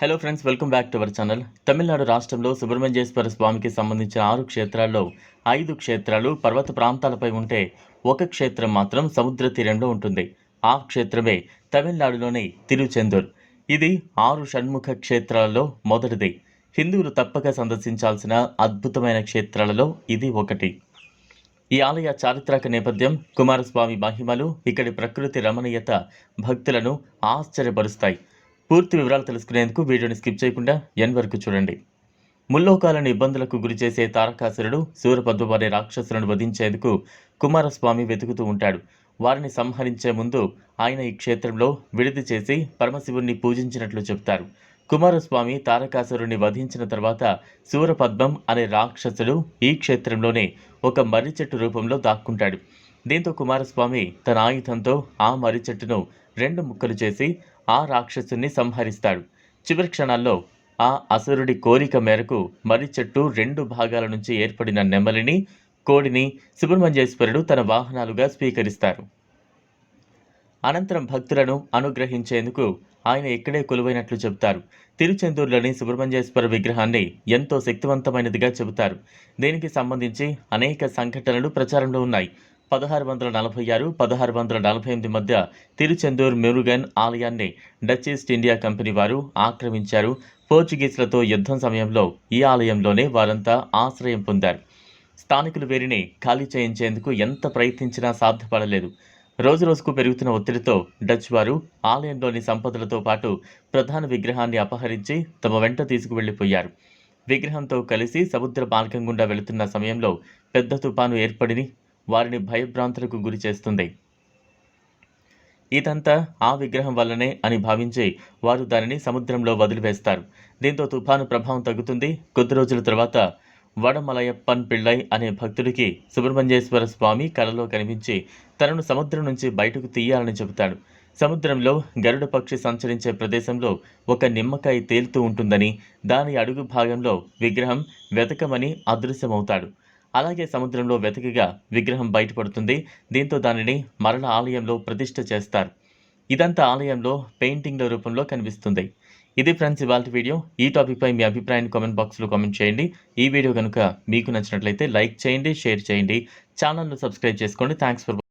Hello friends welcome back to our channel Tamil Nadu రాష్ట్రంలో సుబ్రహ్మణ్యేశ్వర స్వామికి సంబంధించిన ఆరు క్షేత్రాల్లో ఐదు క్షేత్రాలు పర్వత ప్రాంతాలపై ఉంటే ఒక క్షేత్రం మాత్రం సముద్ర తీరంలో ఉంటుంది ఆ క్షేత్రమే తమిళనాడులోని తిరుచెందూర్ ఇది ఆరు షణ్ముఖ క్షేత్రాలలో మొదటిది హిందువులు తప్పక సందర్శించాల్సిన అద్భుతమైన క్షేత్రాలలో ఇది ఒకటి ఈ ఆలయ చారిత్రక నేపథ్యం కుమారస్వామి మహిమలు ఇక్కడి ప్రకృతి రమణీయత భక్తులను ఆశ్చర్యపరుస్తాయి పూర్తి వివరాలు తెలుసుకునేందుకు వీడియోని స్కిప్ చేయకుండా ఎన్ వరకు చూడండి. ముల్లోకాలను ఇబ్బందులకు గురిచేసే తారకాసురుడు సూరపద్మ అనే రాక్షసులను వధించేందుకు కుమారస్వామి వెతుకుతూ ఉంటాడు. వారిని సంహరించే ముందు ఆయన ఈ క్షేత్రంలో విడిది చేసి పరమశివుణ్ణి పూజించినట్లు చెప్తారు. కుమారస్వామి తారకాసురుణ్ణి వధించిన తర్వాత సూరపద్మం అనే రాక్షసుడు ఈ క్షేత్రంలోనే ఒక మర్రి చెట్టు రూపంలో దాక్కుంటాడు. దీంతో కుమారస్వామి తన ఆయుధంతో ఆ మర్రి చెట్టును రెండు ముక్కలు చేసి ఆ రాక్షసుని సంహరిస్తాడు. చివరి క్షణాల్లో ఆ అసురుడి కోరిక మేరకు మర్రి చెట్టు రెండు భాగాల నుంచి ఏర్పడిన నెమలిని కోడిని సుబ్రహ్మణ్యేశ్వరుడు తన వాహనాలుగా స్వీకరిస్తారు. అనంతరం భక్తులను అనుగ్రహించేందుకు ఆయన ఇక్కడే కొలువైనట్లు చెబుతారు. తిరుచెందూరులోని సుబ్రహ్మణ్యేశ్వర విగ్రహాన్ని ఎంతో శక్తివంతమైనదిగా చెబుతారు. దీనికి సంబంధించి అనేక సంఘటనలు ప్రచారంలో ఉన్నాయి. పదహారు వందల నలభై ఆరు పదహారు వందల నలభై ఎనిమిది మధ్య తిరుచెందూర్ మెరుగన్ ఆలయాన్ని డచ్ ఈస్ట్ ఇండియా కంపెనీ వారు ఆక్రమించారు. పోర్చుగీసులతో యుద్ధం సమయంలో ఈ ఆలయంలోనే వారంతా ఆశ్రయం పొందారు. స్థానికులు వీరిని ఖాళీ చేయించేందుకు ఎంత ప్రయత్నించినా సాధ్యపడలేదు. రోజు రోజుకు పెరుగుతున్న ఒత్తిడితో డచ్ వారు ఆలయంలోని సంపదలతో పాటు ప్రధాన విగ్రహాన్ని అపహరించి తమ వెంట తీసుకువెళ్ళిపోయారు విగ్రహంతో కలిసి సముద్ర మార్గం గుండా వెళుతున్న సమయంలో పెద్ద తుపాను ఏర్పడిని వారిని భయభ్రాంతులకు గురి చేస్తుంది. ఇదంతా ఆ విగ్రహం వల్లనే అని భావించి వారు దానిని సముద్రంలో వదిలివేస్తారు. దీంతో తుఫాను ప్రభావం తగ్గుతుంది. కొద్ది రోజుల తర్వాత వడమలయప్పన్ పిళ్ళై అనే భక్తుడికి సుబ్రహ్మణ్యేశ్వర స్వామి కలలో కనిపించి తనను సముద్రం నుంచి బయటకు తీయాలని చెబుతాడు. సముద్రంలో గరుడ పక్షి సంచరించే ప్రదేశంలో ఒక నిమ్మకాయ తేలుతూ ఉంటుందని దాని అడుగు భాగంలో విగ్రహం వెతకమని అదృశ్యమవుతాడు. అలాగే సముద్రంలో వెతకగా విగ్రహం బయటపడుతుంది. దీంతో దానిని మరల ఆలయంలో ప్రతిష్ఠ చేస్తారు. ఇదంతా ఆలయంలో పెయింటింగ్ల రూపంలో కనిపిస్తుంది. ఇది ఫ్రెండ్స్ ఇవాళ వీడియో. ఈ టాపిక్పై మీ అభిప్రాయాన్ని కామెంట్ బాక్స్లో కామెంట్ చేయండి. ఈ వీడియో కనుక మీకు నచ్చినట్లయితే లైక్ చేయండి షేర్ చేయండి. ఛానల్ను సబ్స్క్రైబ్ చేసుకోండి. Thanks for